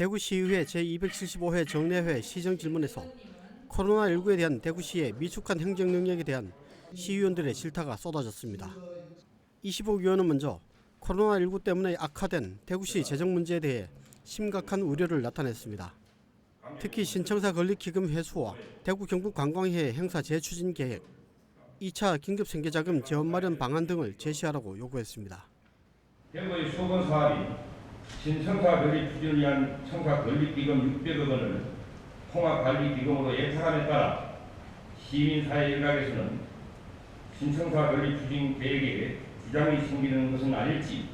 대구시의회 제275회 정례회 시정 질문에서 코로나19에 대한 대구시의 미숙한 행정 능력에 대한 시의원들의 질타가 쏟아졌습니다. 25 의원은 먼저 코로나19 때문에 악화된 대구시 재정 문제에 대해 심각한 우려를 나타냈습니다. 특히 신청사 건립기금 회수와 대구 경북 관광회 행사 재추진 계획, 2차 긴급 생계자금 지원 마련 방안 등을 제시하라고 요구했습니다. 대구의 수건 사업이 신청사 건립 추진을 위한 청사 건립기금 600억 원을 통합관리기금으로 예탁함에 따라 시민사회 일각에서는 신청사 건립 추진 계획에 부장이 생기는 것은 아닐지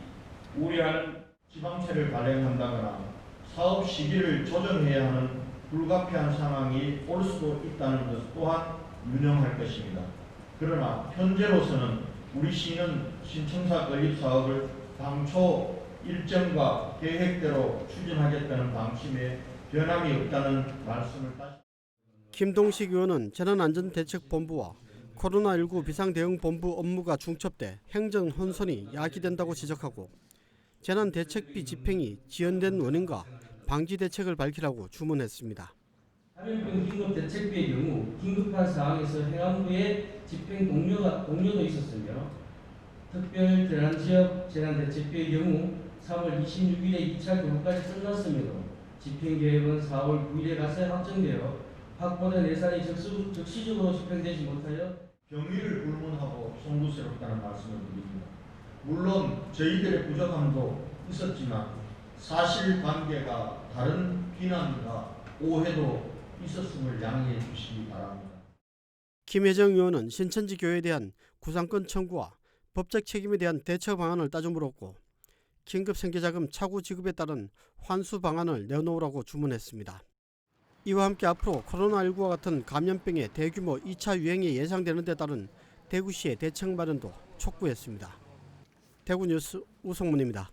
우려하는 지방채를 발행한다거나 사업 시기를 조정해야 하는 불가피한 상황이 올 수도 있다는 것 또한 유념할 것입니다. 그러나 현재로서는 우리 시는 신청사 건립 사업을 당초 일정과 계획대로 추진하겠다는 방침에 변함이 없다는 말씀을 다시 김동식 의원은 재난안전대책본부와 코로나19 비상대응본부 업무가 중첩돼 행정 혼선이 야기된다고 지적하고 재난대책비 집행이 지연된 원인과 방지 대책을 밝히라고 주문했습니다. 감염병 긴급 대책비의 경우 긴급한 상황에서 행안부에 집행 동료가 동료도 있었으며 특별 재난 지역 재난 대책비의 경우 3월 26일에 2차 교부까지 끝났음에도 집행 계획은 4월 9일에 가서 확정되어 확보된 예산이 적수, 적시적으로 집행되지 못하여 경위를 불문하고 송구스럽다는 말씀을 드립니다. 물론 저희들의 부족함도 있었지만 사실관계가 다른 비난과 오해도 있었음을 양해해 주시기 바랍니다. 김혜정 의원은 신천지 교회에 대한 구상권 청구와 법적 책임에 대한 대처 방안을 따져 물었고 긴급 생계자금 차후 지급에 따른 환수 방안을 내놓으라고 주문했습니다. 이와 함께 앞으로 코로나19와 같은 감염병의 대규모 2차 유행이 예상되는 데 따른 대구시의 대책 마련도 촉구했습니다. 대구 뉴스 우성문입니다.